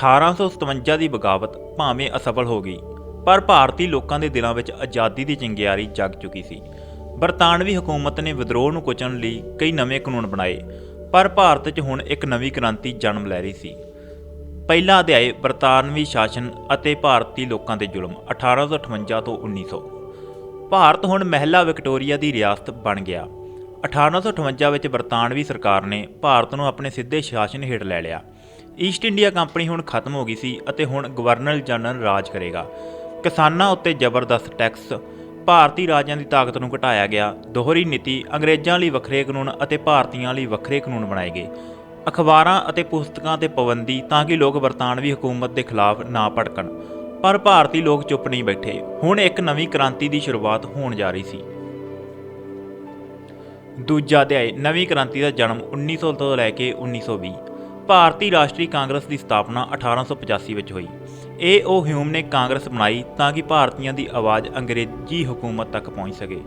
1857 ਦੀ ਬਗਾਵਤ ਭਾਵੇਂ ਅਸਫਲ ਹੋ ਗਈ, ਪਰ ਭਾਰਤੀ ਲੋਕਾਂ ਦੇ ਦਿਲਾਂ ਵਿੱਚ ਆਜ਼ਾਦੀ ਦੀ ਚਿੰਗਿਆਰੀ ਜਗ ਚੁੱਕੀ ਸੀ। ਬਰਤਾਨਵੀ ਹਕੂਮਤ ਨੇ ਵਿਦਰੋਹ ਨੂੰ ਕੁਚਲਣ ਲਈ ਕਈ ਨਵੇਂ ਕਾਨੂੰਨ ਬਣਾਏ, ਪਰ ਭਾਰਤ 'ਚ ਹੁਣ ਇੱਕ ਨਵੀਂ ਕ੍ਰਾਂਤੀ ਜਨਮ ਲੈ ਰਹੀ ਸੀ। ਪਹਿਲਾ ਅਧਿਆਇ ਬਰਤਾਨਵੀ ਸ਼ਾਸਨ ਅਤੇ ਭਾਰਤੀ ਲੋਕਾਂ ਦੇ ਜ਼ੁਲਮ 1858 ਤੋਂ 1900 ਭਾਰਤ ਹੁਣ ਮਹਿਲਾ ਵਿਕਟੋਰੀਆ ਦੀ ਰਿਆਸਤ ਬਣ ਗਿਆ। 1858 ਵਿੱਚ ਬਰਤਾਨਵੀ ਸਰਕਾਰ ਨੇ ਭਾਰਤ ਨੂੰ ਆਪਣੇ ਸਿੱਧੇ ਸ਼ਾਸਨ ਹੇਠ ਲੈ ਲਿਆ। ਈਸਟ ਇੰਡੀਆ ਕੰਪਨੀ ਹੁਣ ਖਤਮ ਹੋ ਗਈ ਸੀ ਅਤੇ ਹੁਣ ਗਵਰਨਰ ਜਨਰਲ ਰਾਜ ਕਰੇਗਾ। ਕਿਸਾਨਾਂ ਉੱਤੇ ਜ਼ਬਰਦਸਤ ਟੈਕਸ ਭਾਰਤੀ ਰਾਜਾਂ ਦੀ ਤਾਕਤ ਨੂੰ ਘਟਾਇਆ ਗਿਆ। ਦੋਹਰੀ ਨੀਤੀ ਅੰਗਰੇਜ਼ਾਂ ਲਈ ਵੱਖਰੇ ਕਾਨੂੰਨ ਅਤੇ ਭਾਰਤੀਆਂ ਲਈ ਵੱਖਰੇ ਕਾਨੂੰਨ ਬਣਾਏ ਗਏ। ਅਖਬਾਰਾਂ ਅਤੇ ਪੁਸਤਕਾਂ ਤੇ ਪਾਬੰਦੀ ਤਾਂ ਕਿ ਲੋਕ ਬਰਤਾਨਵੀ ਹਕੂਮਤ ਦੇ ਖਿਲਾਫ ਨਾ ਭੜਕਣ। ਪਰ ਭਾਰਤੀ ਲੋਕ ਚੁੱਪ ਨਹੀਂ ਬੈਠੇ। ਹੁਣ ਇੱਕ ਨਵੀਂ ਕ੍ਰਾਂਤੀ ਦੀ ਸ਼ੁਰੂਆਤ ਹੋਣ ਜਾ ਰਹੀ ਸੀ। ਦੂਜਾ ਅਧਿਆਇ, ਨਵੀਂ ਕ੍ਰਾਂਤੀ ਦਾ ਜਨਮ 1900 ਤੋਂ ਲੈ ਕੇ 1920 ਭਾਰਤੀ ਰਾਸ਼ਟਰੀ ਕਾਂਗਰਸ ਦੀ ਸਥਾਪਨਾ 1885 ਵਿੱਚ ਹੋਈ। ਇਹ ਉਹ ਹਿਊਮ ਨੇ ਕਾਂਗਰਸ ਬਣਾਈ ਤਾਂ ਕਿ ਭਾਰਤੀਆਂ ਦੀ ਆਵਾਜ਼ ਅੰਗਰੇਜ਼ੀ ਹਕੂਮਤ ਤੱਕ ਪਹੁੰਚ ਸਕੇ।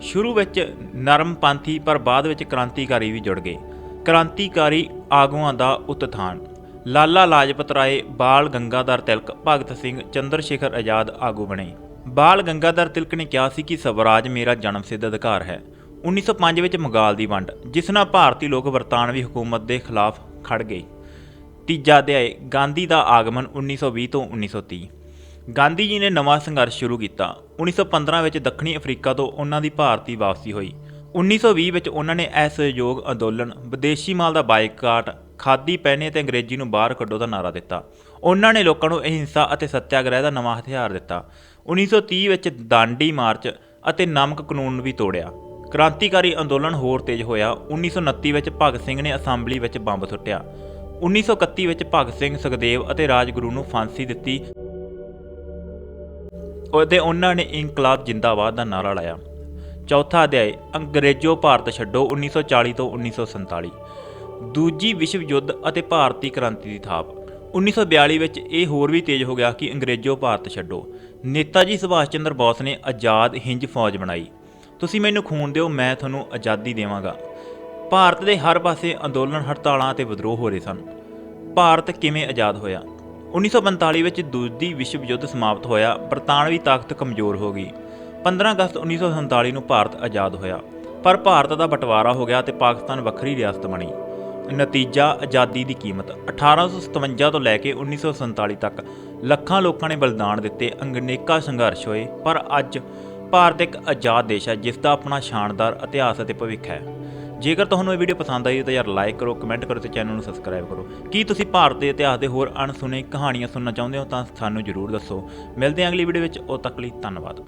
ਸ਼ੁਰੂ ਵਿੱਚ ਨਰਮਪੰਥੀ ਪਰ ਬਾਅਦ ਵਿੱਚ ਕ੍ਰਾਂਤੀਕਾਰੀ ਵੀ ਜੁੜ ਗਏ। ਕ੍ਰਾਂਤੀਕਾਰੀ ਆਗੂਆਂ ਦਾ ਉਤਥਾਨ। ਲਾਲਾ ਲਾਜਪਤ ਰਾਏ, ਬਾਲ ਗੰਗਾਧਰ ਤਿਲਕ, ਭਗਤ ਸਿੰਘ, ਚੰਦਰ ਸ਼ੇਖਰ ਆਜ਼ਾਦ ਆਗੂ ਬਣੇ। ਬਾਲ ਗੰਗਾਧਰ ਤਿਲਕ ਨੇ ਕਿਹਾ ਸੀ ਕਿ ਸਵਰਾਜ ਮੇਰਾ ਜਨਮ ਸਿੱਧ ਅਧਿਕਾਰ ਹੈ। 1905 ਵਿੱਚ ਮੰਗਾਲ ਦੀ ਵੰਡ, ਜਿਸ ਨਾਲ ਭਾਰਤੀ ਲੋਕ ਬਰਤਾਨਵੀ ਹਕੂਮਤ ਦੇ ਖਿਲਾਫ ਖੜ ਗਏ ਤੀਜਾ ਅਧਿਆਇ, ਗਾਂਧੀ ਦਾ ਆਗਮਨ 1920 ਤੋਂ 1930 ਗਾਂਧੀ ਜੀ ਨੇ ਨਵਾਂ ਸੰਘਰਸ਼ ਸ਼ੁਰੂ ਕੀਤਾ। 1915 ਵਿੱਚ ਦੱਖਣੀ ਅਫਰੀਕਾ ਤੋਂ ਉਹਨਾਂ ਦੀ ਭਾਰਤੀ ਵਾਪਸੀ ਹੋਈ। 1920 ਵਿੱਚ ਉਹਨਾਂ ਨੇ ਅਸਹਿਯੋਗ ਅੰਦੋਲਨ, ਵਿਦੇਸ਼ੀ ਮਾਲ ਦਾ ਬਾਈਕਾਟ, ਖਾਦੀ ਪਹਿਨੇ ਤੇ ਅੰਗਰੇਜ਼ੀ ਨੂੰ ਬਾਹਰ ਕੱਢੋ ਦਾ ਨਾਰਾ ਦਿੱਤਾ। ਉਹਨਾਂ ਨੇ ਲੋਕਾਂ ਨੂੰ ਅਹਿੰਸਾ ਅਤੇ ਸੱਤਿਆਗ੍ਰਹਿ ਦਾ ਨਵਾਂ ਹਥਿਆਰ ਦਿੱਤਾ। 1930 ਵਿੱਚ ਦਾਂਡੀ ਮਾਰਚ ਅਤੇ ਨਮਕ ਕਾਨੂੰਨ ਵੀ ਤੋੜਿਆ। ਕ੍ਰਾਂਤੀਕਾਰੀ ਅੰਦੋਲਨ ਹੋਰ ਤੇਜ਼ ਹੋਇਆ। 1929 ਵਿੱਚ ਭਗਤ ਸਿੰਘ ਨੇ ਅਸੈਂਬਲੀ ਵਿੱਚ ਬੰਬ ਸੁੱਟਿਆ। 1931 ਵਿੱਚ ਭਗਤ ਸਿੰਘ, ਸੁਖਦੇਵ ਅਤੇ ਰਾਜਗੁਰੂ ਨੂੰ ਫਾਂਸੀ ਦਿੱਤੀ ਅਤੇ ਉਹਨਾਂ ਨੇ ਇਨਕਲਾਬ ਜਿੰਦਾਬਾਦ ਦਾ ਨਾਰਾ ਲਾਇਆ। ਚੌਥਾ ਅਧਿਆਇ, ਅੰਗਰੇਜ਼ੋ ਭਾਰਤ ਛੱਡੋ 1940 ਤੋਂ 1947 ਦੂਜੀ ਵਿਸ਼ਵ ਯੁੱਧ ਅਤੇ ਭਾਰਤੀ ਕ੍ਰਾਂਤੀ ਦੀ ਥਾਪ। 1942 ਵਿੱਚ ਇਹ ਹੋਰ ਵੀ ਤੇਜ਼ ਹੋ ਗਿਆ ਕਿ ਅੰਗਰੇਜ਼ੋ ਭਾਰਤ ਛੱਡੋ। ਨੇਤਾ ਜੀ ਸੁਭਾਸ਼ ਚੰਦਰ ਬੋਸ ਨੇ ਆਜ਼ਾਦ ਹਿੰਜ ਫੌਜ ਬਣਾਈ। ਤੁਸੀਂ ਮੈਨੂੰ ਖੂਨ ਦਿਓ, ਮੈਂ ਤੁਹਾਨੂੰ ਆਜ਼ਾਦੀ ਦੇਵਾਂਗਾ। ਭਾਰਤ ਦੇ ਹਰ ਪਾਸੇ ਅੰਦੋਲਨ ਹੜਤਾਲਾਂ ਅਤੇ ਵਿਦਰੋਹ ਹੋ ਰਹੇ ਸਨ। ਭਾਰਤ ਕਿਵੇਂ ਆਜ਼ਾਦ ਹੋਇਆ? 1945 ਵਿੱਚ ਦੂਜੀ ਵਿਸ਼ਵ ਯੁੱਧ ਸਮਾਪਤ ਹੋਇਆ, ਬਰਤਾਨਵੀ ਤਾਕਤ ਕਮਜ਼ੋਰ ਹੋ ਗਈ। 15 ਅਗਸਤ 1947 ਨੂੰ ਭਾਰਤ ਆਜ਼ਾਦ ਹੋਇਆ। ਪਰ ਭਾਰਤ ਦਾ ਬਟਵਾਰਾ ਹੋ ਗਿਆ ਤੇ ਪਾਕਿਸਤਾਨ ਵੱਖਰੀ ਰਿਆਸਤ ਬਣੀ। ਨਤੀਜਾ, ਆਜ਼ਾਦੀ ਦੀ ਕੀਮਤ। 1857 ਤੋਂ ਲੈ ਕੇ 1947 ਤੱਕ ਲੱਖਾਂ ਲੋਕਾਂ ਨੇ ਬਲੀਦਾਨ ਦਿੱਤੇ, ਅੰਗਨੇਕਾ ਸੰਘਰਸ਼ ਹੋਏ। ਪਰ ਅੱਜ ਭਾਰਤ ਇੱਕ ਆਜ਼ਾਦ ਦੇਸ਼ ਹੈ, ਜਿਸ ਦਾ ਆਪਣਾ ਸ਼ਾਨਦਾਰ ਇਤਿਹਾਸ ਅਤੇ ਭਵਿੱਖ ਹੈ। ਜੇਕਰ ਤੁਹਾਨੂੰ ਇਹ ਵੀਡੀਓ ਪਸੰਦ ਆਈ ਤਾਂ ਯਾਰ ਲਾਈਕ ਕਰੋ ਕਮੈਂਟ ਕਰੋ ਤੇ ਚੈਨਲ ਨੂੰ ਸਬਸਕ੍ਰਾਈਬ ਕਰੋ। ਕੀ ਤੁਸੀਂ ਭਾਰਤ ਦੇ ਇਤਿਹਾਸ ਦੇ ਹੋਰ ਅਣਸੁਣੇ ਕਹਾਣੀਆਂ ਸੁਣਨਾ ਚਾਹੁੰਦੇ ਹੋ ਤਾਂ ਸਾਨੂੰ ਜਰੂਰ ਦੱਸੋ। ਮਿਲਦੇ ਹਾਂ ਅਗਲੀ ਵੀਡੀਓ ਵਿੱਚ, ਉਦੋਂ ਤੱਕ ਲਈ ਧੰਨਵਾਦ।